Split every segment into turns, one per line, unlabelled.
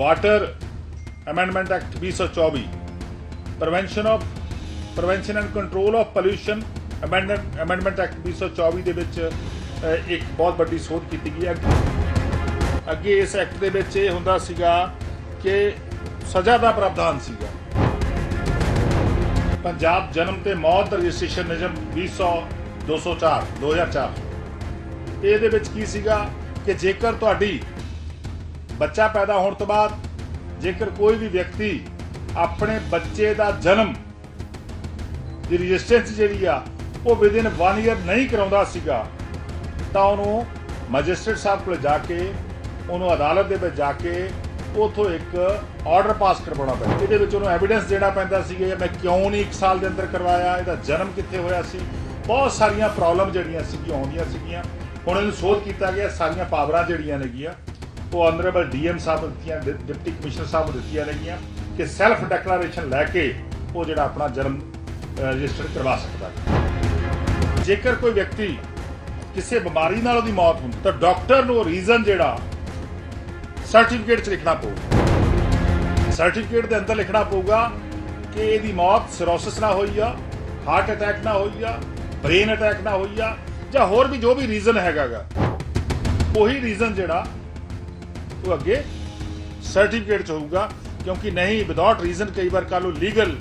Water amendment act 2024 prevention of prevention and control of pollution amendment act 2024 ਦੇ ਵਿੱਚ ਇੱਕ ਬਹੁਤ ਵੱਡੀ ਸੋਧ ਕੀਤੀ ਗਈ ਹੈ। ਅੱਗੇ ਇਸ ਐਕਟ ਦੇ ਵਿੱਚ ਇਹ ਹੁੰਦਾ ਸੀਗਾ ਕਿ ਸਜ਼ਾ ਦਾ ਪ੍ਰਾਵਧਾਨ ਸੀਗਾ। ਪੰਜਾਬ ਜਨਮ ਤੇ ਮੌਤ ਰਜਿਸਟ੍ਰੇਸ਼ਨ ਨਿਯਮ 200 204 2004 ਇਹਦੇ ਵਿੱਚ ਕੀ ਸੀਗਾ ਕਿ ਜੇਕਰ ਤੁਹਾਡੀ ਬੱਚਾ ਪੈਦਾ ਹੋਣ ਤੋਂ ਬਾਅਦ ਜੇਕਰ ਕੋਈ ਵੀ ਵਿਅਕਤੀ ਆਪਣੇ ਬੱਚੇ ਦਾ ਜਨਮ ਦੀ ਰਜਿਸਟ੍ਰੇਸ਼ਨ ਜਿਹੜੀ ਆ, ਉਹ ਵਿਦਿਨ 1 ਇਅਰ ਨਹੀਂ ਕਰਾਉਂਦਾ ਸੀਗਾ, ਤਾਂ ਉਹਨੂੰ ਮੈਜਿਸਟ੍ਰੇਟ ਸਾਹਿਬ ਕੋਲ ਜਾ ਕੇ, ਉਹਨੂੰ ਅਦਾਲਤ ਦੇ ਵਿੱਚ ਜਾ ਕੇ ਉਥੋਂ ਇੱਕ ਆਰਡਰ ਪਾਸ ਕਰਵਾਉਣਾ ਪੈਂਦਾ। ਇਹਦੇ ਵਿੱਚ ਉਹਨੂੰ ਐਵੀਡੈਂਸ ਦੇਣਾ ਪੈਂਦਾ ਸੀ ਕਿ ਮੈਂ ਕਿਉਂ ਨਹੀਂ 1 ਸਾਲ ਦੇ ਅੰਦਰ ਕਰਵਾਇਆ, ਇਹਦਾ ਜਨਮ ਕਿੱਥੇ ਹੋਇਆ ਸੀ। ਬਹੁਤ ਸਾਰੀਆਂ ਪ੍ਰੋਬਲਮ ਜਿਹੜੀਆਂ ਸੀਗੀਆਂ, ਆਉਂਦੀਆਂ ਸੀਗੀਆਂ। ਹੁਣ ਇਹਨੂੰ ਸੋਧ ਕੀਤਾ ਗਿਆ, ਸਾਰੀਆਂ ਪਾਵਰਾਂ ਜਿਹੜੀਆਂ ਨੇਗੀਆਂ। ਉਹ ਆਨਰੇਬਲ ਡੀਐਮ ਸਾਹਿਬ ਨੂੰ ਦਿੱਤੀਆਂ ਡਿਪਟੀ ਕਮਿਸ਼ਨਰ ਸਾਹਿਬ ਨੂੰ ਦਿੱਤੀਆਂ ਨੇਗੀਆਂ ਕਿ ਸੈਲਫ ਡੈਕਲੇਰੇਸ਼ਨ ਲੈ ਕੇ ਉਹ ਜਿਹੜਾ ਆਪਣਾ ਜਨਮ ਰਜਿਸਟਰ ਕਰਵਾ ਸਕਦਾ ਹੈ। ਜੇਕਰ ਕੋਈ ਵਿਅਕਤੀ ਕਿਸੇ ਬਿਮਾਰੀ ਨਾਲ ਉਹਦੀ ਮੌਤ ਹੁੰਦੀ, ਤਾਂ ਡਾਕਟਰ ਨੂੰ ਰੀਜ਼ਨ ਜਿਹੜਾ ਸਰਟੀਫਿਕੇਟ 'ਚ ਲਿਖਣਾ ਪਊਗਾ। ਸਰਟੀਫਿਕੇਟ ਦੇ ਅੰਦਰ ਲਿਖਣਾ ਪਊਗਾ ਕਿ ਇਹਦੀ ਮੌਤ ਸਿਰੋਸਿਸ ਨਾਲ ਹੋਈ ਆ ਹਾਰਟ ਅਟੈਕ ਨਾਲ ਹੋਈ ਆ ਬ੍ਰੇਨ ਅਟੈਕ ਨਾਲ ਹੋਈ ਆ, ਜਾਂ ਹੋਰ ਵੀ ਜੋ ਵੀ ਰੀਜ਼ਨ ਹੈਗਾਗਾ, ਉਹੀ ਰੀਜ਼ਨ ਜਿਹੜਾ ਉਹ ਅੱਗੇ ਸਰਟੀਫਿਕੇਟ 'ਚ ਹੋਊਗਾ, ਕਿਉਂਕਿ ਨਹੀਂ ਵਿਦਆਊਟ ਰੀਜ਼ਨ ਕਈ ਵਾਰ ਕੱਲ ਉਹ ਲੀਗਲ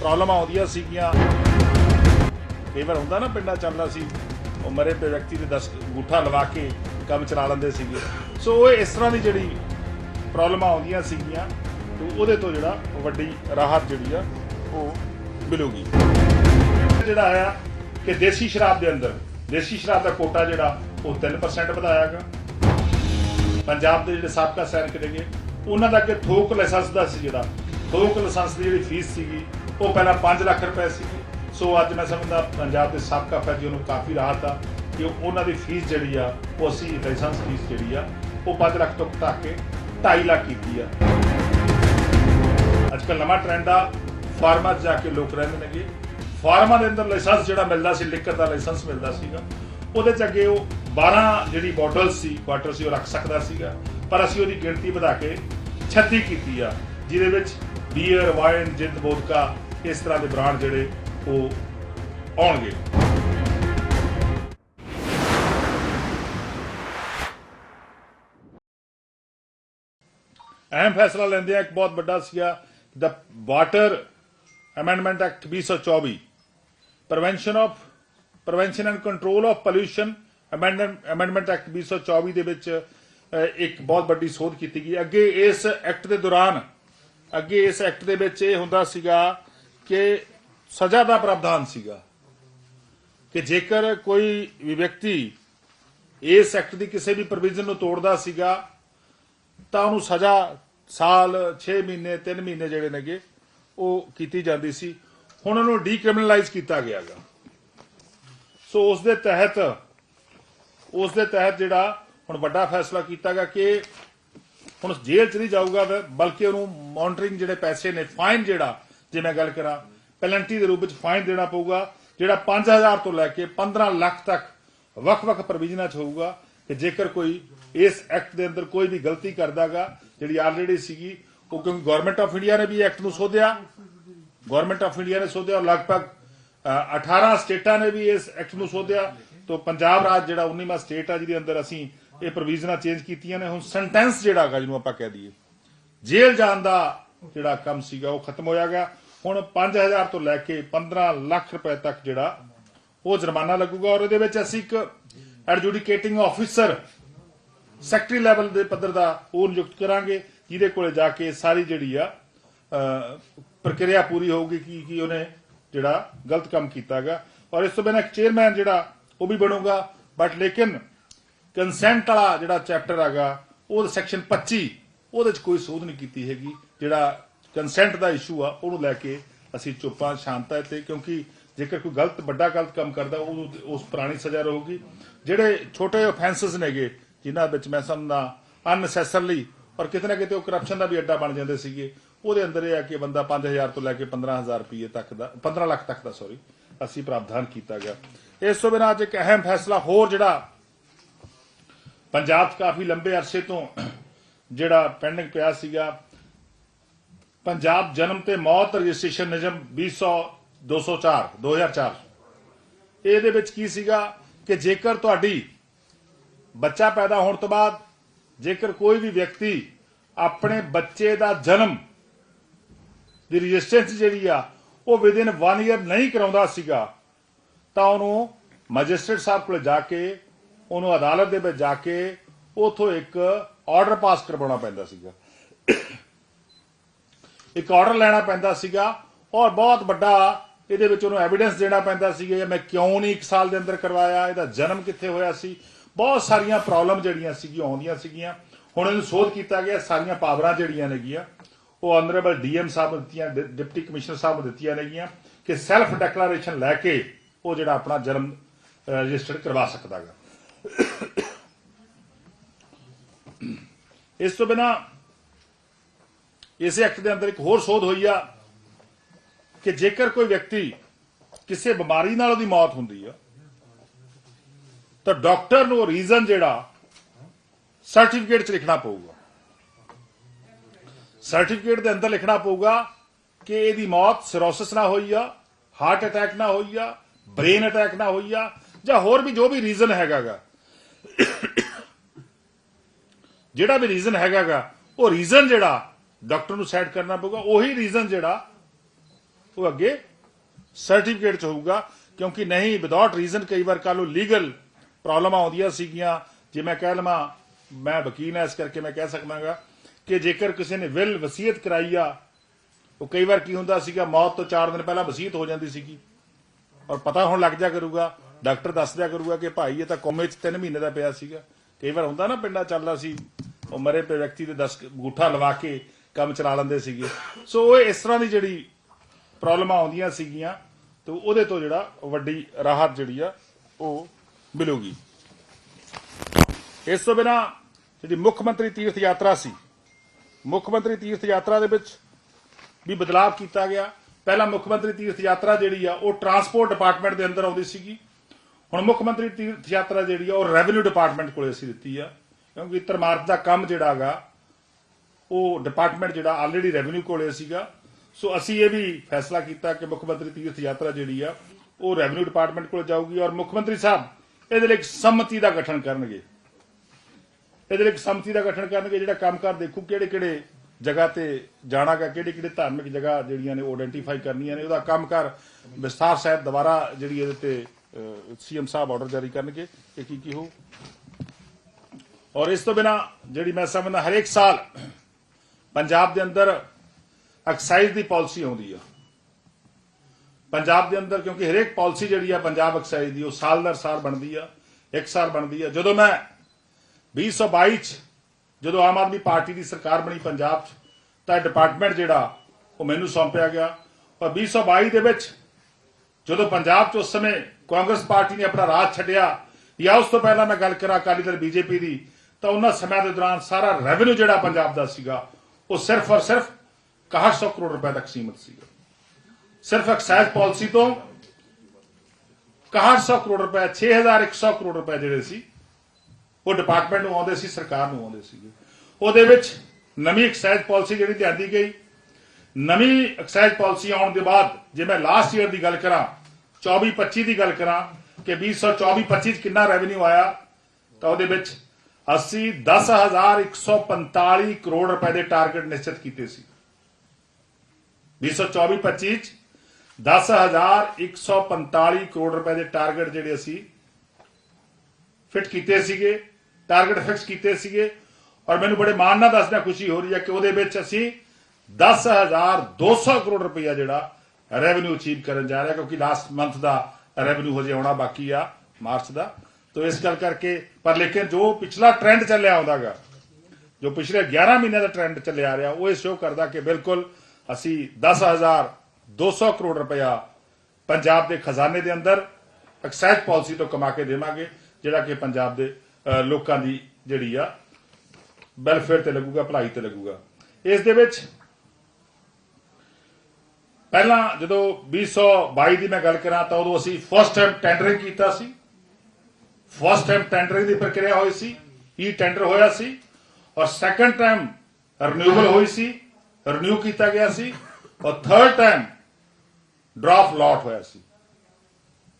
ਪ੍ਰੋਬਲਮਾਂ ਆਉਂਦੀਆਂ ਸੀਗੀਆਂ। ਕਈ ਵਾਰ ਹੁੰਦਾ ਨਾ ਪਿੰਡਾਂ ਚੱਲਦਾ ਸੀ, ਉਹ ਮਰੇ ਪਏ ਵਿਅਕਤੀ ਦੇ 10 ਅੰਗੂਠਾ ਲਵਾ ਕੇ ਕੰਮ ਚਲਾ ਲੈਂਦੇ ਸੀਗੇ। ਸੋ ਉਹ ਇਸ ਤਰ੍ਹਾਂ ਦੀ ਜਿਹੜੀ ਪ੍ਰੋਬਲਮਾਂ ਆਉਂਦੀਆਂ ਸੀਗੀਆਂ, ਤੇ ਉਹਦੇ ਤੋਂ ਜਿਹੜਾ ਵੱਡੀ ਰਾਹਤ ਜਿਹੜੀ ਆ, ਉਹ ਮਿਲੂਗੀ। ਜਿਹੜਾ ਆ ਕਿ ਦੇਸੀ ਸ਼ਰਾਬ ਦੇ ਅੰਦਰ, ਦੇਸੀ ਸ਼ਰਾਬ ਦਾ ਕੋਟਾ ਜਿਹੜਾ, ਉਹ 3% ਵਧਾਇਆ ਗਿਆ ਪੰਜਾਬ ਦੇ ਜਿਹੜੇ ਸਾਬਕਾ ਸੈਨਿਕ ਨੇਗੇ, ਉਹਨਾਂ ਦਾ ਅੱਗੇ ਥੋਕ ਲਾਇਸੈਂਸ ਦਾ ਸੀ ਜਿਹੜਾ। ਥੋਕ ਲਾਇਸੈਂਸ ਦੀ ਜਿਹੜੀ ਫੀਸ ਸੀਗੀ, ਉਹ ਪਹਿਲਾਂ 5 ਲੱਖ ਰੁਪਏ ਸੀਗੀ। ਸੋ ਅੱਜ ਮੈਂ ਸਮਝਦਾ ਪੰਜਾਬ ਦੇ ਸਾਬਕਾ ਫੈਜੀਓ ਨੂੰ ਕਾਫੀ ਰਾਹਤ ਆ ਕਿ ਉਹਨਾਂ ਦੀ ਫੀਸ ਜਿਹੜੀ ਆ, ਉਹ ਅਸੀਂ ਲਾਇਸੈਂਸ ਫੀਸ ਜਿਹੜੀ ਆ, ਉਹ 5 ਲੱਖ ਤੋਂ ਘਟਾ ਕੇ 2.5 ਲੱਖ ਕੀਤੀ ਆ। ਅੱਜ ਕੱਲ੍ਹ ਨਵਾਂ ਟ੍ਰੈਂਡ ਆ, ਫਾਰਮਾਂ 'ਚ ਜਾ ਕੇ ਲੋਕ ਰਹਿੰਦੇ ਨੇਗੇ। ਫਾਰਮਾਂ ਦੇ ਅੰਦਰ ਲਾਇਸੈਂਸ ਜਿਹੜਾ ਮਿਲਦਾ ਸੀ, ਲਿਖਤ ਦਾ ਲਾਇਸੈਂਸ ਮਿਲਦਾ ਸੀਗਾ। ਉਹਦੇ 'ਚ ਅੱਗੇ ਉਹ 12 ਜਿਹੜੀ ਬੋਟਲ ਸੀ ਕੁਆਟਰ ਸੀ, ਉਹ ਰੱਖ ਸਕਦਾ ਸੀਗਾ। ਪਰ ਅਸੀਂ ਉਹਦੀ ਗਿਣਤੀ ਵਧਾ ਕੇ 36 ਕੀਤੀ ਆ, ਜਿਹਦੇ ਵਿੱਚ ਬੀਅਰ ਵਾਈਨ ਜਿੰਦ ਵੋਦਕਾ ਇਸ ਤਰ੍ਹਾਂ ਦੇ ਬ੍ਰਾਂਡ ਜਿਹੜੇ ਉਹ ਆਉਣਗੇ। ਅਹਿਮ ਫੈਸਲਾ ਲੈਂਦੇ ਆ, ਇੱਕ ਬਹੁਤ ਵੱਡਾ ਸੀਗਾ the water amendment act 2024 prevention of prevention and control of pollution amendment act 2024 ਦੇ ਵਿੱਚ ਅ, ਇੱਕ ਬਹੁਤ ਵੱਡੀ ਸੋਧ ਕੀਤੀ ਗਈ। ਅੱਗੇ ਇਸ ਐਕਟ ਦੇ ਦੌਰਾਨ ਅੱਗੇ ਇਸ ਐਕਟ ਦੇ ਵਿੱਚ ਇਹ ਹੁੰਦਾ ਸੀਗਾ ਕਿ ਸਜ਼ਾ ਦਾ ਪ੍ਰਾਵਧਾਨ ਸੀਗਾ। ਕਿ ਜੇਕਰ ਕੋਈ ਵਿਅਕਤੀ ਇਸ ਐਕਟ ਦੀ ਕਿਸੇ ਵੀ ਪ੍ਰੋਵੀਜ਼ਨ ਨੂੰ ਤੋੜਦਾ ਸੀਗਾ ਤਾਂ ਉਹਨੂੰ ਸਜ਼ਾ ਸਾਲ 6 ਮਹੀਨੇ 3 ਮਹੀਨੇ ਜਿਹੜੇ ਨੇਗੇ ਉਹ ਕੀਤੀ ਜਾਂਦੀ ਸੀ। ਹੁਣ ਉਹਨੂੰ ਡੀਕ੍ਰਿਮੀਨਲਾਈਜ਼ ਕੀਤਾ ਗਿਆਗਾ ਸੋ ਉਸ ਦੇ ਤਹਿਤ ਉਸ ਦੇ ਤਹਿਤ ਜਿਹੜਾ ਹੁਣ ਵੱਡਾ ਫੈਸਲਾ ਕੀਤਾ ਗਿਆ ਕਿ ਹੁਣ ਜੇਲ੍ਹ ਚ ਨਹੀਂ ਜਾਊਗਾ ਬਲਕਿ ਉਹਨੂੰ ਮੌਨਟਰਿੰਗ ਜਿਹੜੇ ਪੈਸੇ ਨੇ ਫਾਈਨ ਜਿਹੜਾ, ਜੇ ਮੈਂ ਗੱਲ ਕਰਾਂ ਪੈਨਲਟੀ ਦੇ ਰੂਪ ਵਿੱਚ ਫਾਈਨ ਦੇਣਾ ਪਊਗਾ, ਜਿਹੜਾ 5000 ਤੋਂ ਲੈ ਕੇ 15 ਲੱਖ ਤੱਕ ਵੱਖ-ਵੱਖ ਪ੍ਰੋਵੀਜ਼ਨਾਂ 'ਚ ਹੋਊਗਾ ਕਿ ਜੇਕਰ ਕੋਈ ਇਸ ਐਕਟ ਦੇ ਅੰਦਰ ਕੋਈ ਵੀ ਗਲਤੀ ਕਰਦਾਗਾ, ਜਿਹੜੀ ਆਲਰੇਡੀ ਸੀਗੀ, ਉਹ ਕਿਉਂਕਿ ਗਵਰਨਮੈਂਟ ਆਫ ਇੰਡੀਆ ਨੇ ਵੀ ਐਕਟ ਨੂੰ ਸੋਧਿਆ ਗਵਰਨਮੈਂਟ ਆਫ ਇੰਡੀਆ ਨੇ ਸੋਧਿਆ ਔਰ ਲਗਭਗ 18 ਸਟੇਟਾਂ ਨੇ ਵੀ ਇਸ ਐਕਟ ਨੂੰ ਸੋਧਿਆ। ਤੋਂ ਪੰਜਾਬ ਰਾਜ ਜਿਹੜਾ 19ਵਾਂ ਸਟੇਟ ਆ, ਜਿਹਦੇ ਅੰਦਰ ਅਸੀਂ ਇਹ ਪ੍ਰੋਵੀਜ਼ਨਾਂ ਚੇਂਜ ਕੀਤੀਆਂ ਨੇ। ਹੁਣ ਸੈਂਟੈਂਸ ਜਿਹੜਾ ਹੈਗਾ, ਜਿਹਨੂੰ ਆਪਾਂ ਕਹਿ ਦਈਏ, ਜੇਲ੍ਹ ਜਾਣ ਦਾ ਜਿਹੜਾ ਕੰਮ ਸੀਗਾ, ਉਹ ਖਤਮ ਹੋਇਆ ਗਿਆ। ਹੁਣ 5000 ਤੋਂ ਲੈ ਕੇ 15 ਲੱਖ ਰੁਪਏ ਤੱਕ ਜਿਹੜਾ ਉਹ ਜੁਰਮਾਨਾ ਲੱਗੂਗਾ। ਔਰ ਇਹਦੇ ਵਿੱਚ ਅਸੀਂ ਇੱਕ ਐਡਜੂਡੀਕੇਟਿੰਗ ਆਫੀਸਰ ਸੈਕਟਰੀ ਲੈਵਲ ਦੇ ਪੱਧਰ ਦਾ ਉਹ ਨਿਯੁਕਤ ਕਰਾਂਗੇ, ਜਿਹਦੇ ਕੋਲੇ ਜਾ ਕੇ ਸਾਰੀ ਜਿਹੜੀ ਆ ਪ੍ਰਕਿਰਿਆ ਪੂਰੀ ਹੋਊਗੀ ਕਿ ਕੀ ਉਹਨੇ ਜਿਹੜਾ ਗਲਤ ਕੰਮ ਕੀਤਾਗਾ ਔਰ ਇਸ ਤੋਂ ਬਿਨਾਂ ਇੱਕ ਚੇਅਰਮੈਨ ਜਿਹੜਾ, ਉਹ ਵੀ ਬਣੂਗਾ। ਬਟ ਲੇਕਿਨ ਕੰਸੈਂਟ ਵਾਲਾ ਜਿਹੜਾ ਚੈਪਟਰ ਹੈਗਾ, ਉਹ ਸੈਕਸ਼ਨ 25 ਉਹਦੇ ਚ ਕੋਈ ਸੋਧ ਨਹੀਂ ਕੀਤੀ ਹੈਗੀ। ਜਿਹੜਾ ਕੰਸੈਂਟ ਦਾ ਇਸ਼ੂ ਆ, ਉਹਨੂੰ ਲੈ ਕੇ ਅਸੀਂ ਚੁੱਪਾਂ ਸ਼ਾਂਤਾ ਤੇ ਕਿਉਂਕਿ ਜੇਕਰ ਕੋਈ ਗਲਤ, ਵੱਡਾ ਗਲਤ ਕੰਮ ਕਰਦਾ ਉਹ ਉਸ ਪੁਰਾਣੀ ਸਜ਼ਾ ਰਹੂਗੀ। ਜਿਹੜੇ ਛੋਟੇ ਆਫੈਂਸਸ ਨੇਗੇ, ਜਿਨ੍ਹਾਂ ਵਿੱਚ ਮੈਂ ਸਮਝਦਾ ਅਨਨੈਸੈਸਰਲੀ ਔਰ ਕਿਤੇ ਨਾ ਕਿਤੇ ਉਹ ਕਰਪਸ਼ਨ ਦਾ ਵੀ ਅੱਡਾ ਬਣ ਜਾਂਦੇ ਸੀਗੇ। ਉਹਦੇ ਅੰਦਰ ਇਹ ਆ ਕਿ ਬੰਦਾ 5000 ਤੋਂ ਲੈ ਕੇ 15000 ਰੁਪਏ ਤੱਕ ਦਾ 15 ਲੱਖ ਤੱਕ ਦਾ ਸੌਰੀ ਅਸੀਂ ਪ੍ਰਾਵਧਾਨ ਕੀਤਾ ਗਿਆ। ਇਸ ਤੋਂ ਬਿਨਾਂ ਅੱਜ ਇੱਕ ਅਹਿਮ ਫੈਸਲਾ ਹੋਰ ਜਿਹੜਾ ਪੰਜਾਬ 'ਚ ਕਾਫੀ ਲੰਬੇ ਅਰਸੇ ਤੋਂ ਜਿਹੜਾ ਪੈਂਡਿੰਗ ਪਿਆ ਸੀਗਾ। ਪੰਜਾਬ ਜਨਮ ਤੇ ਮੌਤ ਰਜਿਸਟ੍ਰੇਸ਼ਨ ਨਿਯਮ 200 204 2004 ਇਹਦੇ ਵਿੱਚ ਕੀ ਸੀਗਾ ਕਿ ਜੇਕਰ ਤੁਹਾਡੀ ਬੱਚਾ ਪੈਦਾ ਹੋਣ ਤੋਂ ਬਾਅਦ ਜੇਕਰ ਕੋਈ ਵੀ ਵਿਅਕਤੀ ਆਪਣੇ ਬੱਚੇ ਦਾ ਜਨਮ ਦੀ ਰਜਿਸਟ੍ਰੇਸ਼ਨ ਜਿਹੜੀ ਆ, ਉਹ ਵਿਦਿਨ 1 ਇਅਰ ਨਹੀਂ ਕਰਾਉਂਦਾ ਸੀਗਾ। ਤਾਂ ਉਹਨੂੰ ਮੈਜਿਸਟ੍ਰੇਟ ਸਾਹਿਬ ਕੋਲ ਜਾ ਕੇ, ਉਹਨੂੰ ਅਦਾਲਤ ਦੇ ਵਿੱਚ ਜਾ ਕੇ, ਉਥੋਂ ਇੱਕ ਆਰਡਰ ਪਾਸ ਕਰਵਾਉਣਾ ਪੈਂਦਾ ਸੀਗਾ। ਇੱਕ ਆਰਡਰ ਲੈਣਾ ਪੈਂਦਾ ਸੀਗਾ ਔਰ ਬਹੁਤ ਵੱਡਾ ਇਹਦੇ ਵਿੱਚ ਉਹਨੂੰ ਐਵੀਡੈਂਸ ਦੇਣਾ ਪੈਂਦਾ ਸੀਗਾ ਕਿ ਮੈਂ ਕਿਉਂ ਨਹੀਂ 1 ਸਾਲ ਦੇ ਅੰਦਰ ਕਰਵਾਇਆ, ਇਹਦਾ ਜਨਮ ਕਿੱਥੇ ਹੋਇਆ ਸੀ। ਬਹੁਤ ਸਾਰੀਆਂ ਪ੍ਰੋਬਲਮ ਜਿਹੜੀਆਂ ਸੀਗੀਆਂ, ਆਉਂਦੀਆਂ ਸੀਗੀਆਂ। ਹੁਣ ਇਹਨੂੰ ਸੋਧ ਕੀਤਾ ਗਿਆ, ਸਾਰੀਆਂ ਪਾਵਰਾਂ ਜਿਹੜੀਆਂ ਨੇਗੀਆਂ। ਉਹ ਆਨਰੇਬਲ ਡੀਐਮ ਸਾਹਿਬ ਨੂੰ ਦਿੱਤੀਆਂ ਡਿਪਟੀ ਕਮਿਸ਼ਨਰ ਸਾਹਿਬ ਨੂੰ ਦਿੱਤੀਆਂ ਨੇਗੀਆਂ ਕਿ ਸੈਲਫ ਡੈਕਲੇਰੇਸ਼ਨ ਲੈ ਕੇ ਉਹ ਜਿਹੜਾ ਆਪਣਾ ਜਨਮ ਰਜਿਸਟਰਡ ਕਰਵਾ ਸਕਦਾ ਸਕਦਾਗਾ ਇਸ ਤੋਂ ਬਿਨਾ ਇਸ ਐਕਟ ਦੇ ਅੰਦਰ ਇੱਕ ਹੋਰ ਸੋਧ ਹੋਈ ਆ ਕਿ ਜੇਕਰ ਕੋਈ ਵਿਅਕਤੀ ਕਿਸੇ ਬਿਮਾਰੀ ਨਾਲ ਉਹਦੀ ਮੌਤ ਹੁੰਦੀ ਆ, ਤਾਂ ਡਾਕਟਰ ਨੂੰ ਰੀਜ਼ਨ ਜਿਹੜਾ ਸਰਟੀਫਿਕੇਟ 'ਚ ਲਿਖਣਾ ਪਊਗਾ। ਸਰਟੀਫਿਕੇਟ ਦੇ ਅੰਦਰ ਲਿਖਣਾ ਪਊਗਾ ਕਿ ਇਹਦੀ ਮੌਤ ਸਿਰੋਸਿਸ ਨਾਲ ਹੋਈ ਆ ਹਾਰਟ ਅਟੈਕ ਨਾਲ ਹੋਈ ਆ ਬ੍ਰੇਨ ਅਟੈਕ ਨਾਲ ਹੋਈ ਆ, ਜਾਂ ਹੋਰ ਵੀ ਜੋ ਵੀ ਰੀਜ਼ਨ ਹੈਗਾਗਾ। ਜਿਹੜਾ ਵੀ ਰੀਜ਼ਨ ਹੈਗਾਗਾ, ਉਹ ਰੀਜ਼ਨ ਜਿਹੜਾ ਡਾਕਟਰ ਨੂੰ ਸੈਟ ਕਰਨਾ ਪਊਗਾ, ਉਹੀ ਰੀਜ਼ਨ ਜਿਹੜਾ ਉਹ ਅੱਗੇ ਸਰਟੀਫਿਕੇਟ ਚ ਹੋਊਗਾ, ਕਿਉਂਕਿ ਨਹੀਂ ਵਿਦਆਊਟ ਰੀਜ਼ਨ ਕਈ ਵਾਰ ਕੱਲ ਨੂੰ ਲੀਗਲ ਪ੍ਰੋਬਲਮਾਂ ਆਉਂਦੀਆਂ ਸੀਗੀਆਂ। ਜੇ ਮੈਂ ਕਹਿ ਲਵਾਂ, ਮੈਂ ਵਕੀਲ ਹਾਂ, ਇਸ ਕਰਕੇ ਮੈਂ ਕਹਿ ਸਕਦਾਗਾ। ਕਿ ਜੇਕਰ ਕਿਸੇ ਨੇ ਵਿਲ ਵਸੀਅਤ ਕਰਾਈ ਆ, ਉਹ ਕਈ ਵਾਰ ਕੀ ਹੁੰਦਾ ਸੀਗਾ, ਮੌਤ ਤੋਂ 4 ਦਿਨ ਪਹਿਲਾਂ ਵਸੀਅਤ ਹੋ ਜਾਂਦੀ ਸੀਗੀ। ਔਰ ਪਤਾ ਹੁਣ ਲੱਗ ਜਾ ਕਰੂਗਾ, ਡਾਕਟਰ ਦੱਸ ਦਿਆ ਕਰੂਗਾ ਕਿ ਭਾਈ ਇਹ ਤਾਂ ਕੋਮੇ 'ਚ 3 ਮਹੀਨੇ ਦਾ ਪਿਆ ਸੀਗਾ। ਕਈ ਵਾਰ ਹੁੰਦਾ ਨਾ ਪਿੰਡਾਂ ਚੱਲਦਾ ਸੀ, ਉਹ ਮਰੇ ਪਏ ਵਿਅਕਤੀ ਦੇ 10 ਗੂਠਾ ਲਵਾ ਕੇ ਕੰਮ ਚਲਾ ਲੈਂਦੇ ਸੀਗੇ। ਸੋ ਉਹ ਇਸ ਤਰ੍ਹਾਂ ਦੀ ਜਿਹੜੀ ਪ੍ਰੋਬਲਮਾਂ ਆਉਂਦੀਆਂ ਸੀਗੀਆਂ, ਤੇ ਉਹਦੇ ਤੋਂ ਜਿਹੜਾ ਵੱਡੀ ਰਾਹਤ ਜਿਹੜੀ ਆ, ਉਹ ਮਿਲੂਗੀ। ਇਸ ਤੋਂ ਬਿਨਾ ਜਿਹੜੀ ਮੁੱਖ ਮੰਤਰੀ ਤੀਰਥ ਯਾਤਰਾ ਸੀ ਮੁੱਖ ਮੰਤਰੀ ਤੀਰਥ ਯਾਤਰਾ ਦੇ ਵਿੱਚ ਵੀ ਬਦਲਾਅ ਕੀਤਾ ਗਿਆ। ਪਹਿਲਾਂ ਮੁੱਖ ਮੰਤਰੀ ਤੀਰਥ ਯਾਤਰਾ ਜਿਹੜੀ ਆ, ਉਹ ਟਰਾਂਸਪੋਰਟ ਡਿਪਾਰਟਮੈਂਟ ਦੇ ਅੰਦਰ ਆਉਂਦੀ ਸੀਗੀ। ਹੁਣ ਮੁੱਖ ਮੰਤਰੀ ਤੀਰਥ ਯਾਤਰਾ ਜਿਹੜੀ ਆ, ਉਹ ਰੈਵਨਿਊ ਡਿਪਾਰਟਮੈਂਟ ਕੋਲੇ ਅਸੀਂ ਦਿੱਤੀ ਆ। ਕਿਉਂਕਿ ਇੱਤਰ ਦਾ ਕੰਮ ਜਿਹੜਾ ਹੈਗਾ, ਉਹ ਡਿਪਾਰਟਮੈਂਟ ਜਿਹੜਾ ਆਲਰੇਡੀ ਰੈਵਨਿਊ ਕੋਲੇ ਸੀਗਾ। ਸੋ ਅਸੀਂ ਇਹ ਵੀ ਫੈਸਲਾ ਕੀਤਾ ਕਿ ਮੁੱਖ ਮੰਤਰੀ ਤੀਰਥ ਯਾਤਰਾ ਜਿਹੜੀ ਆ, ਉਹ ਰੈਵਨਿਊ ਡਿਪਾਰਟਮੈਂਟ ਕੋਲ ਜਾਊਗੀ ਔਰ ਮੁੱਖ ਮੰਤਰੀ ਸਾਹਿਬ ਇਹਦੇ ਲਈ ਇੱਕ ਸੰਮਤੀ ਦਾ ਗਠਨ ਕਰਨਗੇ। ਇਹਦੇ ਲਈ ਇੱਕ ਸੰਮਤੀ ਦਾ ਗਠਨ ਕਰਨਗੇ ਜਿਹੜਾ ਕੰਮਕਾਰ ਦੇਖੂ ਕਿਹੜੇ ਕਿਹੜੇ ਜਗ੍ਹਾ ਤੇ ਜਾਣਾਗਾ ਕਿਹੜੇ ਕਿਹੜੇ ਧਾਰਮਿਕ ਜਗ੍ਹਾ ਜਿਹੜੀਆਂ ਨੇ ਉਹ ਆਇਡੈਂਟੀਫਾਈ ਕਰਨੀਆਂ ਨੇ। ਉਹਦਾ ਕੰਮਕਾਰ ਵਿਸਥਾਰ ਸਹਿਤ ਦੁਬਾਰਾ ਜਿਹੜੀ ਇਹਦੇ ਤੇ ਸੀਐਮ ਸਾਹਿਬ ਆਰਡਰ ਜਾਰੀ ਕਰਨਗੇ ਕਿ ਕੀ ਕੀ ਹੋ ਔਰ ਇਸ ਤੋਂ ਬਿਨਾ ਜਿਹੜੀ ਮੈਂ ਸਮਝਦਾ ਹਰੇਕ ਸਾਲ ਪੰਜਾਬ ਦੇ ਅੰਦਰ ਐਕਸਾਈਜ਼ ਦੀ ਪਾਲਿਸੀ ਆਉਂਦੀ ਆ। ਪੰਜਾਬ ਦੇ ਅੰਦਰ ਕਿਉਂਕਿ ਹਰੇਕ ਪਾਲਿਸੀ ਜਿਹੜੀ ਆ ਪੰਜਾਬ ਐਕਸਾਈਜ਼ ਦੀ, ਉਹ ਸਾਲ ਦਰ ਸਾਲ ਬਣਦੀ ਆ, ਇੱਕ ਸਾਲ ਬਣਦੀ ਆ। ਜਦੋਂ ਮੈਂ 2022 ਚ ਜਦੋਂ ਆਮ ਆਦਮੀ ਪਾਰਟੀ ਦੀ ਸਰਕਾਰ ਬਣੀ ਪੰਜਾਬ 'ਚ, ਤਾਂ ਇਹ ਡਿਪਾਰਟਮੈਂਟ ਜਿਹੜਾ, ਉਹ ਮੈਨੂੰ ਸੌਂਪਿਆ ਗਿਆ। ਪਰ 2022 ਦੇ ਵਿੱਚ ਜਦੋਂ ਪੰਜਾਬ 'ਚ ਉਸ ਸਮੇਂ ਕਾਂਗਰਸ ਪਾਰਟੀ ਨੇ ਆਪਣਾ ਰਾਜ ਛੱਡਿਆ, ਜਾਂ ਉਸ ਤੋਂ ਪਹਿਲਾਂ ਮੈਂ ਗੱਲ ਕਰਾਂ ਅਕਾਲੀ ਦਲ ਬੀਜੇਪੀ ਦੀ, ਤਾਂ ਉਹਨਾਂ ਸਮਿਆਂ ਦੇ ਦੌਰਾਨ ਸਾਰਾ ਰੈਵਨਿਊ ਜਿਹੜਾ ਪੰਜਾਬ ਦਾ ਸੀਗਾ, ਉਹ ਸਿਰਫ ਔਰ ਸਿਰਫ 6100 ਕਰੋੜ ਰੁਪਏ ਤੱਕ ਸੀਮਤ ਸੀਗਾ। ਸਿਰਫ ਐਕਸਾਈਜ਼ ਪਾਲਿਸੀ ਤੋਂ 6100 ਕਰੋੜ ਰੁਪਏ 6100 ਕਰੋੜ ਰੁਪਏ ਜਿਹੜੇ ਸੀ ਉਹ ਡਿਪਾਰਟਮੈਂਟ ਨੂੰ ਆਉਂਦੇ ਸੀ, ਸਰਕਾਰ ਨੂੰ ਆਉਂਦੇ ਸੀਗੇ। ਉਹਦੇ ਵਿੱਚ ਨਵੀਂ ਐਕਸਾਈਜ਼ ਪਾਲਿਸੀ ਜਿਹੜੀ ਲਿਆਂਦੀ ਗਈ। ਨਵੀਂ ਐਕਸਾਈਜ਼ ਪਾਲਿਸੀ ਆਉਣ ਦੇ ਬਾਅਦ ਜੇ ਮੈਂ ਲਾਸਟ ਈਅਰ ਦੀ ਗੱਲ ਕਰਾਂ 24 25 ਦੀ ਗੱਲ ਕਰਾਂ ਕਿ 2024 25 ਚ ਕਿੰਨਾ ਰੈਵਨਿਊ ਆਇਆ, ਤਾਂ ਉਹਦੇ ਵਿੱਚ ਅਸੀਂ 10145 ਕਰੋੜ ਰੁਪਏ ਦੇ ਟਾਰਗੇਟ ਨਿਸ਼ਚਿਤ ਕੀਤੇ ਸੀ। 2024 25 ਚ 10145 ਕਰੋੜ ਰੁਪਏ ਦੇ ਟਾਰਗੇਟ ਜਿਹੜੇ ਅਸੀਂ ਫਿਟ ਕੀਤੇ ਸੀਗੇ ਟਾਰਗੇਟ ਫਿਕਸ ਕੀਤੇ ਸੀਗੇ। ਔਰ ਮੈਨੂੰ ਬੜੇ ਮਾਣ ਨਾਲ ਦੱਸਣਾ ਖੁਸ਼ੀ ਹੋ ਰਹੀ ਹੈ ਕਿ ਉਹਦੇ ਵਿੱਚ ਅਸੀਂ 10200 ਕਰੋੜ ਰੁਪਇਆ ਜਿਹੜਾ ਰੈਵਨਿਊ ਅਚੀਵ ਕਰਨ ਜਾ ਰਿਹਾ ਕਿਉਂਕਿ ਲਾਸਟ ਮੰਥ ਦਾ ਰੈਵਨਿਊ ਹਜੇ ਆਉਣਾ ਬਾਕੀ ਆ, ਮਾਰਚ ਦਾ। ਤੋ ਇਸ ਗੱਲ ਕਰਕੇ, ਪਰ ਲੇਕਿਨ ਜੋ ਪਿਛਲਾ ਟ੍ਰੈਂਡ ਚੱਲਿਆ ਆਉਂਦਾਗਾ, ਜੋ ਪਿਛਲੇ 11 ਮਹੀਨਿਆਂ ਦਾ ਟ੍ਰੈਂਡ ਚੱਲਿਆ ਆ ਰਿਹਾ, ਉਹ ਇਹ ਸ਼ੋ ਕਰਦਾ ਕਿ ਬਿਲਕੁਲ ਅਸੀਂ 10200 ਕਰੋੜ ਰੁਪਇਆ ਪੰਜਾਬ ਦੇ ਖਜ਼ਾਨੇ ਦੇ ਅੰਦਰ ਐਕਸਾਈਜ਼ ਪਾਲਿਸੀ ਤੋਂ ਕਮਾ ਕੇ ਦੇਵਾਂਗੇ। ਜਿਹੜਾ ਕਿ ਪੰਜਾਬ ਦੇ ਲੋਕਾਂ ਦੀ ਜਿਹੜੀ ਆ ਵੈਲਫੇਅਰ ਤੇ ਲੱਗੂਗਾ, ਭਲਾਈ ਤੇ ਲੱਗੂਗਾ। ਇਸ ਦੇ ਵਿੱਚ ਪਹਿਲਾਂ ਜਦੋਂ 2022 ਦੀ ਮੈਂ ਗੱਲ ਕਰਾਂ ਤਾਂ ਉਦੋਂ ਅਸੀਂ ਫਸਟ ਟਾਈਮ ਟੈਂਡਰਿੰਗ ਕੀਤਾ ਸੀ। ਫਸਟ ਟਾਈਮ ਟੈਂਡਰਿੰਗ ਦੀ ਪ੍ਰਕਿਰਿਆ ਹੋਈ ਸੀ। e ਈ ਟੈਂਡਰ ਹੋਇਆ ਸੀ। ਔਰ ਸੈਕੰਡ ਟਾਈਮ ਰੀਨਿਊਬਲ ਹੋਈ ਸੀ। ਰੀਨਿਊ ਕੀਤਾ ਗਿਆ ਸੀ। ਔਰ ਥਰਡ ਟਾਈਮ ਡਰਾਫਟ ਲਾਟ ਹੋਇਆ ਸੀ।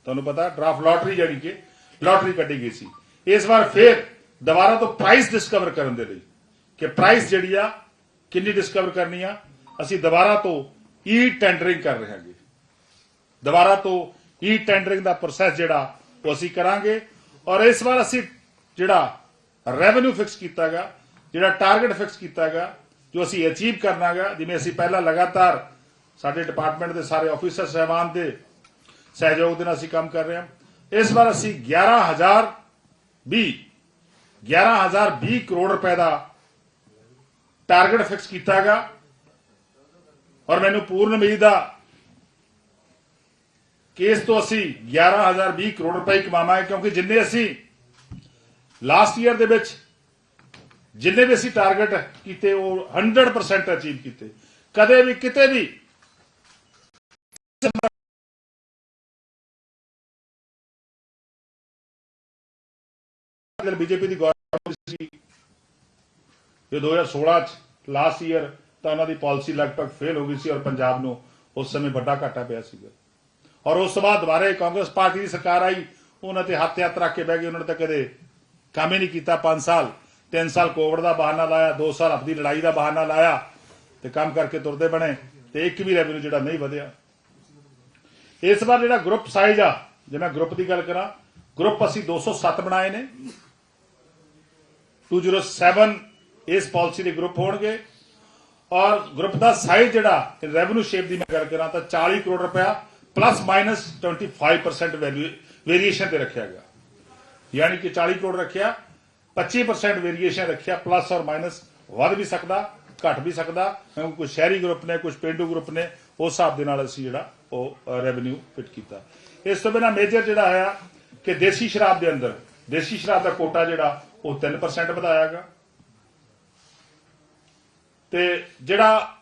ਤੁਹਾਨੂੰ ਪਤਾ ਡਰਾਫਟ ਲਾਟਰੀ ਜਿਹੜੀ ਕਿ ਲਾਟਰੀ ਕੱਢੀ ਗਈ ਸੀ। ਇਸ ਵਾਰ ਫਿਰ ਦੁਬਾਰਾ ਤੋਂ ਪ੍ਰਾਈਸ ਡਿਸਕਵਰ ਕਰਨ ਦੇ ਲਈ ਕਿ ਪ੍ਰਾਈਸ ਜਿਹੜੀ ਆ, ਕਿੰਨੀ ਡਿਸਕਵਰ ਕਰਨੀ ਆ, ਅਸੀਂ ਦੁਬਾਰਾ ਤੋਂ ਈ ਟੈਂਡਰਿੰਗ ਕਰ ਰਹੇ ਹਾਂਗੇ। ਦੁਬਾਰਾ ਤੋਂ ਈ ਟੈਂਡਰਿੰਗ ਦਾ ਪ੍ਰੋਸੈਸ ਜਿਹੜਾ, ਉਹ ਅਸੀਂ ਕਰਾਂਗੇ ਔਰ ਇਸ ਵਾਰ ਅਸੀਂ ਜਿਹੜਾ ਰੈਵਨਿਊ ਫਿਕਸ ਕੀਤਾਗਾ ਜਿਹੜਾ ਟਾਰਗੇਟ ਫਿਕਸ ਕੀਤਾਗਾ ਜੋ ਅਸੀਂ ਅਚੀਵ ਕਰਨਾਗਾ ਜਿਵੇਂ ਅਸੀਂ ਪਹਿਲਾਂ ਲਗਾਤਾਰ ਸਾਡੇ ਡਿਪਾਰਟਮੈਂਟ ਦੇ ਸਾਰੇ ਆਫੀਸਰ ਸਹਿਬਾਨ ਦੇ ਸਹਿਯੋਗ ਦੇ ਨਾਲ ਅਸੀਂ ਕੰਮ ਕਰ ਰਹੇ ਹਾਂ ਇਸ ਵਾਰ ਅਸੀਂ 11000 20 11020 ਕਰੋੜ ਰੁਪਏ ਦਾ ਟਾਰਗੇਟ ਫਿਕਸ ਕੀਤਾਗਾ ਔਰ ਮੈਨੂੰ ਪੂਰਨ ਉਮੀਦ ਆ ਕੇਸ ਤੋਂ ਅਸੀਂ 11020 ਕਰੋੜ ਰੁਪਏ ਕਮਾਵਾਂਗੇ, ਕਿਉਂਕਿ ਜਿੰਨੇ ਅਸੀਂ ਲਾਸਟ ਈਅਰ ਦੇ ਵਿੱਚ, ਜਿੰਨੇ ਵੀ ਅਸੀਂ ਟਾਰਗੇਟ ਕੀਤੇ, ਉਹ 100% ਅਚੀਵ ਕੀਤੇ। ਕਦੇ ਵੀ ਕਿਤੇ ਵੀ ਜਦੋਂ ਬੀਜੇਪੀ ਦੀ ਗਵਰਨਮੈਂਟ ਸੀ। ਇਹ 2016 ਚ ਲਾਸਟ ਈਅਰ ਤਾਂ ਉਹਨਾਂ ਦੀ ਪਾਲਿਸੀ ਲਗਭਗ ਫੇਲ ਹੋ ਗਈ ਸੀ ਔਰ ਪੰਜਾਬ ਨੂੰ ਉਸ ਸਮੇਂ ਵੱਡਾ ਘਾਟਾ ਪਿਆ ਸੀਗਾ। ਔਰ ਉਸ ਤੋਂ ਬਾਅਦ ਦੁਬਾਰੇ ਕਾਂਗਰਸ ਪਾਰਟੀ ਦੀ ਸਰਕਾਰ ਆਈ, ਉਹਨਾਂ ਤੇ ਹੱਥ ਹੱਥ ਰੱਖ ਕੇ ਬਹਿ ਗਏ, ਉਹਨਾਂ ਨੇ ਤਾਂ ਕਦੇ ਕੰਮ ਹੀ ਨਹੀਂ ਕੀਤਾ 5 ਸਾਲ। 3 ਸਾਲ ਕੋਵਿਡ ਦਾ ਬਹਾਨਾ ਲਾਇਆ 2 ਸਾਲ ਆਪਣੀ ਲੜਾਈ ਦਾ ਬਹਾਨਾ ਲਾਇਆ ਤੇ ਕੰਮ ਕਰਕੇ ਤੁਰਦੇ ਬਣੇ ਤੇ ਇੱਕ ਵੀ ਰੈਵਨਿਊ ਜਿਹੜਾ ਨਹੀਂ ਵਧਿਆ। ਇਸ ਵਾਰ ਜਿਹੜਾ ਗਰੁੱਪ ਸਾਈਜ਼ ਆ, ਜੇ ਮੈਂ ਗਰੁੱਪ ਦੀ ਗੱਲ ਕਰਾਂ ਗਰੁੱਪ ਅਸੀਂ 207 ਬਣਾਏ ਨੇ। 207 ਇਸ ਪਾਲਿਸੀ ਦੇ ਗਰੁੱਪ ਹੋਣਗੇ। ਔਰ ਗਰੁੱਪ ਦਾ ਸਾਈਜ਼ ਜਿਹੜਾ ਰੈਵਨਿਊ ਸ਼ੇਪ ਦੀ ਮੈਂ ਗੱਲ ਕਰਾਂ ਤਾਂ 40 ਕਰੋੜ ਰੁਪਇਆ ਪਲੱਸ ਮਾਈਨਸ 25% ਵੈਲਿਊ ਵੇਰੀਏਸ਼ਨ ਤੇ ਰੱਖਿਆ ਗਿਆ। ਯਾਨੀ ਕਿ 40 ਕਰੋੜ ਰੱਖਿਆ 25% ਵੇਰੀਏਸ਼ਨ ਰੱਖਿਆ ਪਲੱਸ ਔਰ ਮਾਈਨਸ ਵੱਧ ਵੀ ਸਕਦਾ, ਘਟ ਵੀ ਸਕਦਾ। ਕਿਉਂਕਿ ਸ਼ਹਿਰੀ ਗਰੁੱਪ ਨੇ, ਕੁਝ ਪਿੰਡੂ ਗਰੁੱਪ ਨੇ, ਉਸ ਹਿਸਾਬ ਦੇ ਨਾਲ ਅਸੀਂ ਜਿਹੜਾ ਉਹ ਰੈਵਨਿਊ ਫਿਟ ਕੀਤਾ। ਇਸ ਤੋਂ ਬਿਨਾ ਮੇਜਰ ਜਿਹੜਾ ਹੈ ਕਿ ਦੇਸੀ ਸ਼ਰਾਬ ਦੇ ਅੰਦਰ, ਦੇਸੀ ਸ਼ਰਾਬ ਦਾ ਕੋਟਾ ਜਿਹੜਾ ਉਹ 3% ਵਧਾਇਆ ਗਿਆ ਤੇ ਜਿਹੜਾ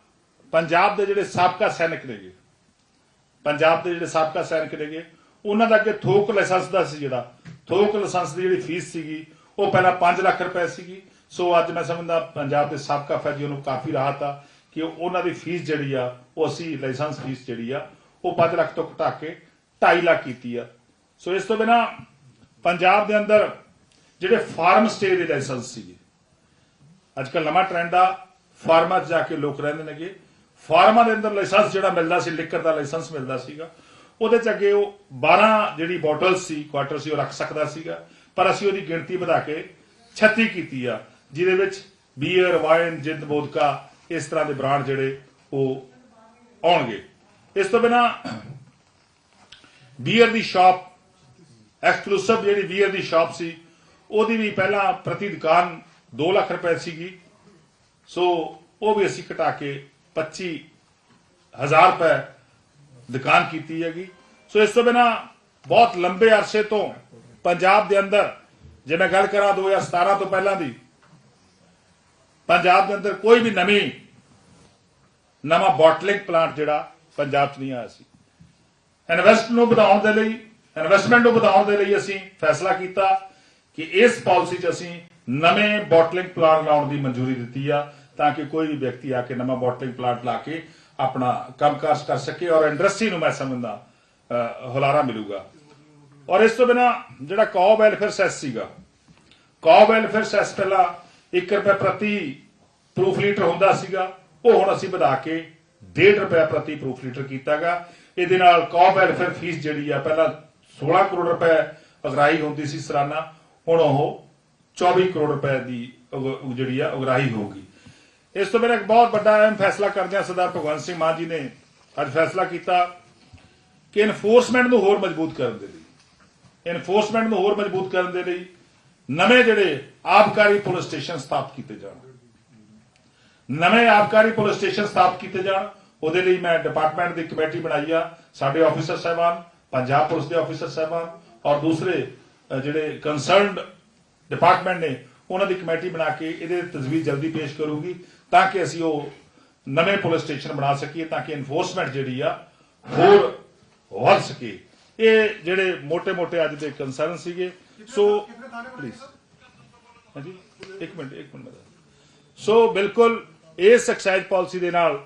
ਪੰਜਾਬ ਦੇ ਜਿਹੜੇ ਸਾਬਕਾ ਸੈਨਿਕ ਨੇਗੇ, ਪੰਜਾਬ ਦੇ ਜਿਹੜੇ ਸਾਬਕਾ ਸੈਨਿਕ ਨੇਗੇ, ਉਹਨਾਂ ਦਾ ਅੱਗੇ ਥੋਕ ਲਾਇਸੈਂਸ ਦਾ ਸੀ ਜਿਹੜਾ। ਥੋਕ ਲਾਇਸੈਂਸ ਦੀ ਜਿਹੜੀ ਫੀਸ ਸੀਗੀ, ਉਹ ਪਹਿਲਾਂ 5 ਲੱਖ ਰੁਪਏ ਸੀਗੀ। ਸੋ ਅੱਜ ਮੈਂ ਸਮਝਦਾ ਪੰਜਾਬ ਦੇ ਸਾਬਕਾ ਫੌਜੀਆਂ ਨੂੰ ਕਾਫੀ ਰਾਹਤ ਆ ਕਿ ਉਹਨਾਂ ਦੀ ਫੀਸ ਜਿਹੜੀ ਆ, ਉਹ ਅਸੀਂ ਲਾਇਸੈਂਸ ਫੀਸ ਜਿਹੜੀ ਆ, ਉਹ 5 ਲੱਖ ਤੋਂ ਘਟਾ ਕੇ 2.5 ਲੱਖ ਕੀਤੀ ਆ। ਸੋ ਇਸ ਤੋਂ ਬਿਨਾ ਪੰਜਾਬ ਦੇ ਅੰਦਰ ਜਿਹੜੇ ਫਾਰਮ ਸਟੇ ਦੇ ਲਾਇਸੈਂਸ ਸੀਗੇ। ਅੱਜ ਕੱਲ ਨਵਾਂ ਟ੍ਰੈਂਡ ਆ, ਫਾਰਮਾਂ 'ਚ ਜਾ ਕੇ ਲੋਕ ਰਹਿੰਦੇ ਨੇਗੇ। ਫਾਰਮਾਂ ਦੇ ਅੰਦਰ ਲਾਇਸੈਂਸ ਜਿਹੜਾ ਮਿਲਦਾ ਸੀ ਲਿਕਰ ਦਾ ਲਾਇਸੈਂਸ ਮਿਲਦਾ ਸੀਗਾ। ਉਹਦੇ 'ਚ ਅੱਗੇ ਉਹ 12 ਜਿਹੜੀ ਬੋਟਲ ਸੀ ਕੁਆਟਰ ਸੀ, ਉਹ ਰੱਖ ਸਕਦਾ ਸੀਗਾ। ਪਰ ਅਸੀਂ ਉਹਦੀ ਗਿਣਤੀ ਵਧਾ ਕੇ 36 ਕੀਤੀ ਆ, ਜਿਹਦੇ ਵਿੱਚ ਬੀਅਰ ਵਾਈਨ ਜਿੰਦ ਬੋਦਕਾ ਇਸ ਤਰ੍ਹਾਂ ਦੇ ਬ੍ਰਾਂਡ ਜਿਹੜੇ ਉਹ ਆਉਣਗੇ। ਇਸ ਤੋਂ ਬਿਨਾ ਬੀਅਰ ਦੀ ਸ਼ਾਪ ਐਕਸਕਲੂਸਿਵ ਜਿਹੜੀ ਬੀਅਰ ਦੀ ਸ਼ਾਪ ਸੀ ਉਹਦੀ ਵੀ ਪਹਿਲਾਂ ਪ੍ਰਤੀ ਦੁਕਾਨ 2 ਲੱਖ ਰੁਪਏ ਸੀਗੀ। ਸੋ ਉਹ ਵੀ ਅਸੀਂ ਘਟਾ ਕੇ 25 ਹਜ਼ਾਰ ਰੁਪਏ ਦੁਕਾਨ ਕੀਤੀ ਹੈਗੀ। ਸੋ ਇਸ ਤੋਂ ਬਿਨਾ ਬਹੁਤ ਲੰਬੇ ਅਰਸੇ ਤੋਂ ਪੰਜਾਬ ਦੇ ਅੰਦਰ, ਜੇ ਮੈਂ ਗੱਲ ਕਰਾਂ 2017 ਤੋਂ ਪਹਿਲਾਂ ਦੀ, ਪੰਜਾਬ ਦੇ ਅੰਦਰ ਕੋਈ ਵੀ ਨਵੀਂ, ਨਵਾਂ ਬੋਟਲਿੰਗ ਪਲਾਂਟ ਜਿਹੜਾ ਪੰਜਾਬ 'ਚ ਨਹੀਂ ਆਇਆ ਸੀ। ਇਨਵੈਸਟ ਨੂੰ ਵਧਾਉਣ ਦੇ ਲਈ ਇਨਵੈਸਟਮੈਂਟ ਨੂੰ ਵਧਾਉਣ ਦੇ ਲਈ ਅਸੀਂ ਫੈਸਲਾ ਕੀਤਾ। ਕਿ ਇਸ ਪਾਲਿਸੀ 'ਚ ਅਸੀਂ ਨਵੇਂ ਬੋਟਲਿੰਗ ਪਲਾਂਟ ਲਾਉਣ ਦੀ ਮਨਜ਼ੂਰੀ ਦਿੱਤੀ ਆ ਤਾਂ ਕਿ ਕੋਈ ਵੀ ਵਿਅਕਤੀ ਆ ਕੇ ਨਵਾਂ ਬੋਟਲਿੰਗ ਪਲਾਂਟ ਲਾ ਕੇ ਆਪਣਾ ਕੰਮਕਾਜ ਕਰ ਸਕੇ ਔਰ ਇੰਡਸਟਰੀ ਨੂੰ ਮੈਂ ਸਮਝਦਾ ਹੁਲਾਰਾ ਮਿਲੂਗਾ। ਔਰ ਇਸ ਤੋਂ ਬਿਨਾ ਜਿਹੜਾ ਕੌ ਵੈਲਫੇਅਰ ਸੈਸ ਸੀਗਾ ਕੌ ਵੈਲਫੇਅਰ ਸੈਸ ਪਹਿਲਾਂ 1 ਰੁਪਏ ਪ੍ਰਤੀ ਪ੍ਰੂਫ ਲੀਟਰ ਹੁੰਦਾ ਸੀਗਾ, ਉਹ ਹੁਣ ਅਸੀਂ ਵਧਾ ਕੇ 1.5 ਰੁਪਏ ਪ੍ਰਤੀ ਪ੍ਰੂਫ ਲੀਟਰ ਕੀਤਾਗਾ। ਇਹਦੇ ਨਾਲ ਕੌ ਵੈਲਫੇਅਰ ਫੀਸ ਜਿਹੜੀ ਆ, ਪਹਿਲਾਂ 16 ਕਰੋੜ ਰੁਪਏ ਅਗਰਾਈ ਹੁੰਦੀ ਸੀ ਸਾਲਾਨਾ ਹੁਣ ਉਹ 24 ਕਰੋੜ ਰੁਪਏ ਦੀ ਜਿਹੜੀ ਆ, ਉਗਰਾਹੀ ਹੋਊਗੀ। ਇਸ ਤੋਂ ਬਿਨਾਂ ਇੱਕ ਬਹੁਤ ਵੱਡਾ ਅਹਿਮ ਫੈਸਲਾ ਕਰਦੇ ਸਰਦਾਰ ਭਗਵੰਤ ਸਿੰਘ ਮਾਨ ਜੀ ਨੇ ਅੱਜ ਫੈਸਲਾ ਕੀਤਾ ਕਿ ਇਨਫੋਰਸਮੈਂਟ ਨੂੰ ਹੋਰ ਮਜ਼ਬੂਤ ਕਰਨ ਦੇ ਲਈ। ਇਨਫੋਰਸਮੈਂਟ ਨੂੰ ਹੋਰ ਮਜ਼ਬੂਤ ਕਰਨ ਦੇ ਲਈ ਨਵੇਂ ਜਿਹੜੇ ਆਬਕਾਰੀ ਪੁਲਿਸ ਸਟੇਸ਼ਨ ਸਥਾਪਿਤ ਕੀਤੇ ਜਾਣ। ਨਵੇਂ ਆਬਕਾਰੀ ਪੁਲਿਸ ਸਟੇਸ਼ਨ ਸਥਾਪਿਤ ਕੀਤੇ ਜਾਣ। ਉਹਦੇ ਲਈ ਮੈਂ ਡਿਪਾਰਟਮੈਂਟ ਦੀ ਕਮੇਟੀ ਬਣਾਈ ਆ, ਸਾਡੇ ਆਫੀਸਰ ਸਾਹਿਬਾਨ, ਪੰਜਾਬ ਪੁਲਿਸ ਦੇ ਆਫੀਸਰ ਸਾਹਿਬਾਨ ਔਰ ਦੂਸਰੇ ਜਿਹੜੇ ਕੰਸਰਨ ਡਿਪਾਰਟਮੈਂਟ ਨੇ, ਉਹਨਾਂ ਦੀ ਕਮੇਟੀ ਬਣਾ ਕੇ ਇਹਦੇ ਤਜਵੀਜ਼ ਜਲਦੀ ਪੇਸ਼ ਕਰੂਗੀ ਤਾਂ ਕਿ ਅਸੀਂ ਉਹ ਨਵੇਂ ਪੁਲਿਸ ਸਟੇਸ਼ਨ ਬਣਾ ਸਕੀਏ, ਤਾਂ ਕਿ ਇਨਫੋਰਸਮੈਂਟ ਜਿਹੜੀ ਆ, ਹੋਰ ਵੱਧ ਸਕੇ ਇਹ ਜਿਹੜੇ ਮੋٹے-ਮੋٹے ਅੱਜ ਦੇ ਕੰਸਰਨ ਸੀਗੇ। ਸੋ ਪਲੀਜ਼ ਹਾਂਜੀ, ਇੱਕ ਮਿੰਟ ਇੱਕ ਮਿੰਟ ਸੋ ਬਿਲਕੁਲ ਇਸ ਐਕਸਾਈਜ਼ ਪਾਲਿਸੀ ਦੇ ਨਾਲ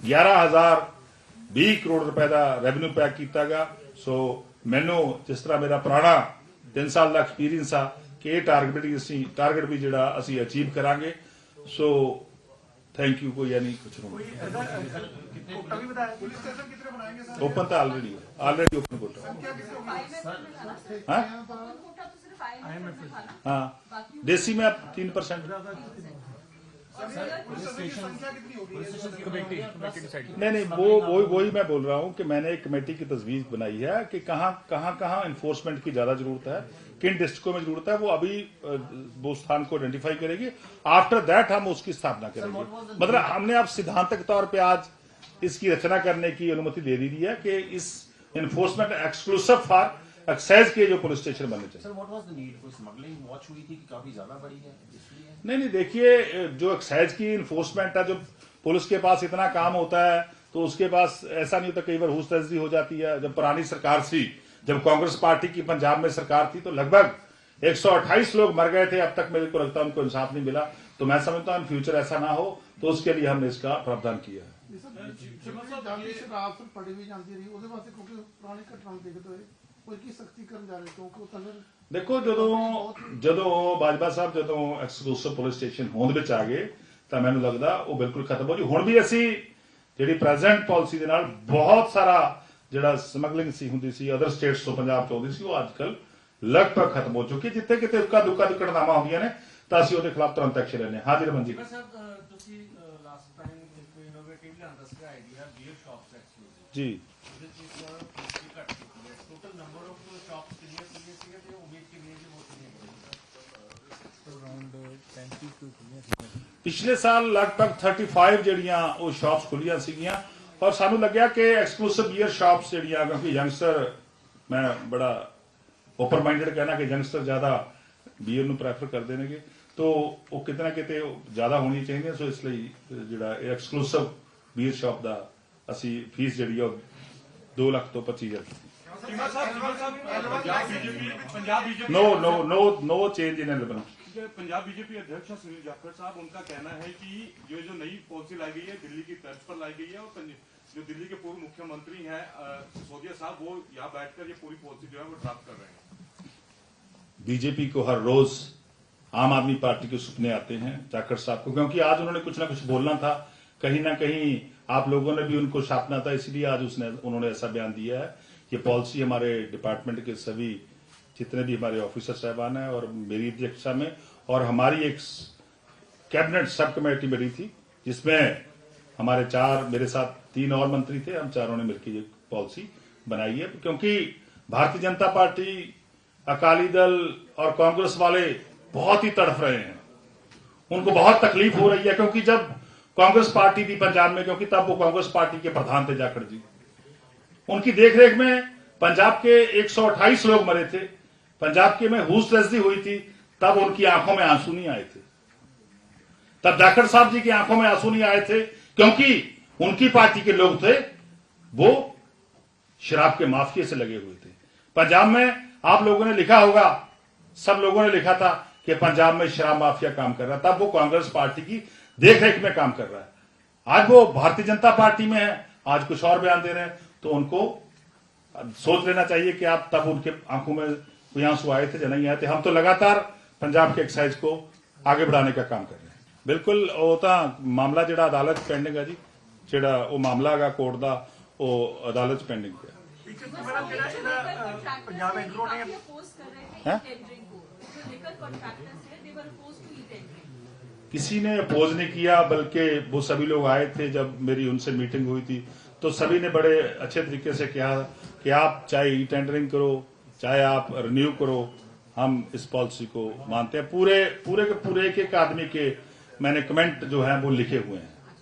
11020 ਕਰੋੜ ਰੁਪਏ ਦਾ ਰੈਵਨਿਊ ਪੈਕ ਕੀਤਾ ਗਿਆ। ਸੋ ਮੈਨੂੰ ਜਿਸ ਤਰ੍ਹਾਂ ਮੇਰਾ ਪੁਰਾਣਾ 3 ਸਾਲ ਦਾ ਐਕਸਪੀਰੀਅੰਸ ਆ ਕਿ ਇਹ ਟਾਰਗੇਟ ਵੀ ਅਸੀਂ ਟਾਰਗੇਟ ਵੀ ਜਿਹੜਾ ਅਸੀਂ ਅਚੀਵ ਕਰਾਂਗੇ ਸੋ ਥੈਂਕ ਯੂ ਕੋਈ ਯਾਨੀ ਕੁਝ ਨਹੀਂ
कोटा भी बताया पुलिस स्टेशन कितने बनाएंगे सर
ਓਪਨ ਤਾਂ ਆਲਰੇਡੀ ਆਲਰੇਡੀ ਓਪਨ ਕੋਟਾ
क्या किससे होगी
ਹਾਂ
कोटा तो सिर्फ IMF में था ना
हाँ देसी में आप तीन परसेंट नहीं नहीं वो वही वही मैं बोल रहा हूँ कि मैंने एक कमेटी की तजवीज बनाई है कि कहाँ कहाँ कहाँ इन्फोर्समेंट की ज़्यादा ज़रूरत है किन डिस्ट्रिक्टों में ज़रूरत है वो अभी वो स्थान को आइडेंटिफाई करेगी। आफ्टर दैट हम उसकी स्थापना करेंगे। मतलब हमने अब सिद्धांतक तौर पर आज इसकी रचना करने की अनुमति दे दी है कि इस इन्फोर्समेंट एक्सक्लूसिव फॉर एक्साइज के जो पुलिस स्टेशन बनने चाहिए।
Sir what was the need कोई स्मगलिंग वॉच हुई थी कि काफ़ी ज़्यादा बढ़ी है?
नहीं नहीं देखिए जो एक्साइज की इन्फोर्समेंट है जो पुलिस के पास इतना काम होता है तो उसके पास ऐसा नहीं होता कई बार हुस तजदी हो जाती है। जब पुरानी सरकार थी जब कांग्रेस पार्टी की पंजाब में सरकार थी तो लगभग 128 लोग मर गए थे। अब तक मेरे को लगता है उनको इंसाफ नहीं मिला। तो मैं समझता हूँ फ्यूचर ऐसा ना हो तो उसके लिए हमने इसका प्रावधान किया है।
ਕੋਈ ਕੀ ਸਖਤੀ ਕਰਨ ਜਾ ਰਹੇ ਕਿਉਂਕਿ ਉਹ ਤਾਂ ਫਿਰ
ਦੇਖੋ ਜਦੋਂ ਜਦੋਂ ਬਾਜਵਾ ਸਾਹਿਬ ਜਦੋਂ ਐਕਸਕਲੂਸਿਵ ਪੁਲਿਸ ਸਟੇਸ਼ਨ ਹੋਂਦ ਵਿੱਚ ਆ ਗਏ ਤਾਂ ਮੈਨੂੰ ਲੱਗਦਾ ਉਹ ਬਿਲਕੁਲ ਖਤਮ ਹੋ ਜੂ ਹੁਣ ਵੀ ਅਸੀਂ ਜਿਹੜੀ ਪ੍ਰੈਜ਼ੈਂਟ ਪਾਲਿਸੀ ਦੇ ਨਾਲ ਬਹੁਤ ਸਾਰਾ ਜਿਹੜਾ ਸਮਗਲਿੰਗ ਸੀ ਹੁੰਦੀ ਸੀ ਅਦਰ ਸਟੇਟਸ ਤੋਂ ਪੰਜਾਬ ਤੋਂ ਆਉਂਦੀ ਸੀ ਉਹ ਅੱਜਕੱਲ ਲਗਭਗ ਖਤਮ ਹੋ ਚੁੱਕੀ ਜਿੱਥੇ ਕਿਤੇ ਉੱਕਾ ਦੁੱਕਾ ਦੀ ਘਟਨਾਵਾਂ ਹੁੰਦੀਆਂ ਨੇ ਤਾਂ ਅਸੀਂ ਉਹਦੇ ਖਿਲਾਫ ਤੁਰੰਤ ਐਕਸ਼ਨ ਲੈਂਦੇ ਹਾਂ। ਹਾਂਜੀ ਰਮਨਜੀਤ
ਸਰ ਤੁਸੀਂ ਲਾਸਟ ਟਾਈਮ ਇੱਕ ਇਨੋਵੇਟਿਵ ਲਿਆਂਦਾ ਸੀ ਆਈਡੀਆ ਬੀਅਰ ਸ਼ਾਪਸ ਐਕਸਕਲੂਸਿਵ
ਜੀ
ਉਹਦੇ ਚ ਇੱਕ ਪੁਲਿਸੀ ਘੱਟ ਕੀਤੀ ਹੈ ਟੋਟਲ ਨੰਬਰ ਆਫ ਸ਼ਾਪਸ ਕਿੰਨੀਆਂ ਕਿੰਨੀਆਂ ਸੀਗੀਆਂ ਤੇ ਉਮੀਦ ਕਿੰਨੀ ਹੈ ਕਿ ਬਹੁਤ
ਪਿਛਲੇ ਸਾਲ ਲਗਭਗ 35 ਜਿਹੜੀਆਂ ਉਹ ਸ਼ਾਪਸ ਖੁੱਲੀਆਂ ਸੀਗੀਆਂ ਔਰ ਸਾਨੂੰ ਲੱਗਿਆ ਕਿ ਐਕਸਕਲੂਸਿਵ ਬੀਅਰ ਸ਼ਾਪਸ ਜਿਹੜੀਆਂ ਕਿਉਂਕਿ ਯੰਗਸਟਰ ਮੈਂ ਬੜਾ ਓਪਨ ਮਾਈਂਡਡ ਕਹਿਣਾ ਕਿ ਯੰਗਸਟਰ ਜ਼ਿਆਦਾ ਬੀਅਰ ਨੂੰ ਪ੍ਰੈਫਰ ਕਰਦੇ ਨੇਗੇ। ਤੋ ਉਹ ਕਿਤਨਾ ਕਿਤੇ ਜ਼ਿਆਦਾ ਹੋਣੀ ਚਾਹੀਦੀ ਸੋ ਇਸ ਲਈ ਜਿਹੜਾ ਐਕਸਕਲੂਸਿਵ ਬੀਅਰ ਸ਼ਾਪ ਦਾ ਅਸੀਂ ਫੀਸ ਜਿਹੜੀ ਆ 2 ਲੱਖ ਤੋਂ 25000
Cheema Sahib Sahib Punjab BJP no
no no no change in eleven eleven
Punjab BJP अध्यक्ष सुनील जाखड़ साहब, उनका कहना है कि जो जो नई पॉलिसी लाई गई है, दिल्ली की तर्ज पर लाई गई है और जो दिल्ली के पूर्व मुख्यमंत्री हैं सिसोदिया साहब, वो यहाँ बैठकर ये पूरी पॉलिसी जो है वो ड्राफ्ट कर रहे हैं।
बीजेपी को हर रोज आम आदमी पार्टी के सपने आते हैं जाखड़ साहब को, क्योंकि आज उन्होंने कुछ ना कुछ बोलना था। कहीं ना कहीं आप लोगों ने भी उनको छापना था, इसलिए आज उसने, उन्होंने ऐसा बयान दिया है। ये पॉलिसी हमारे डिपार्टमेंट के सभी जितने भी हमारे ऑफिसर साहबान हैं और मेरी अध्यक्षता में और हमारी एक कैबिनेट सब कमेटी बनी थी, जिसमें हमारे चार, मेरे साथ तीन और मंत्री थे, हम चारों ने मिलकर ये पॉलिसी बनाई है। क्योंकि भारतीय जनता पार्टी, अकाली दल और कांग्रेस वाले बहुत ही तड़फ रहे हैं। उनको बहुत तकलीफ़ हो रही है, क्योंकि जब कांग्रेस पार्टी थी पंजाब में, क्योंकि तब वो कांग्रेस पार्टी के प्रधान थे जाखड़ जी। उनकी देखरेख में पंजाब के 128 लोग मरे थे। पंजाब के में हुस रजदी हुई थी, तब उनकी आँखों में आँसू नहीं आए थे। तब जाखड़ साहब जी की आँखों में आँसू नहीं आए थे, क्योंकि उनकी पार्टी के लोग थे, वो शराब के माफिया से लगे हुए थे। पंजाब में आप लोगों ने लिखा होगा, सब लोगों ने लिखा था कि पंजाब में शराब माफिया काम कर रहा तब वो कांग्रेस पार्टी की देखरेख में काम कर रहा है। आज वो भारतीय जनता पार्टी में है, आज कुछ और बयान दे रहे हैं तो उनको सोच लेना चाहिए कि आप तब उनके आँखों में कोई आंसू आए थे या नहीं आए थे हम तो लगातार पंजाब के एक्साइज को आगे बढ़ाने का काम कर रहे हैं ਬਿਲਕੁਲ ਉਹ ਤਾਂ ਮਾਮਲਾ ਜਿਹੜਾ ਅਦਾਲਤ 'ਚ ਪੈਂਡਿੰਗ ਹੈ ਜੀ ਜਿਹੜਾ ਉਹ ਮਾਮਲਾ ਹੈਗਾ ਕੋਰਟ ਦਾ ਉਹ ਅਦਾਲਤ 'ਚ ਪੈਂਡਿੰਗ ਹੈ
पीछे तो मेरा मेरा मेरा पंजाब एग्रो ने
अपोज कर रहे
हैं?
थे टेंडरिंग को जो लिकर कॉन्ट्रैक्टर्स थे they were opposed to e tendering
किसी ने अपोज नहीं किया बल्कि वो सभी लोग आए थे जब मेरी उनसे मीटिंग हुई थी तो सभी ने बड़े अच्छे तरीके से कहा कि आप चाहे ई टेंडरिंग करो चाहे आप रिन्यू करो हम इस पॉलिसी को मानते हैं पूरे पूरे के पूरे एक एक आदमी के मैंने कमेंट जो है वो लिखे हुए हैं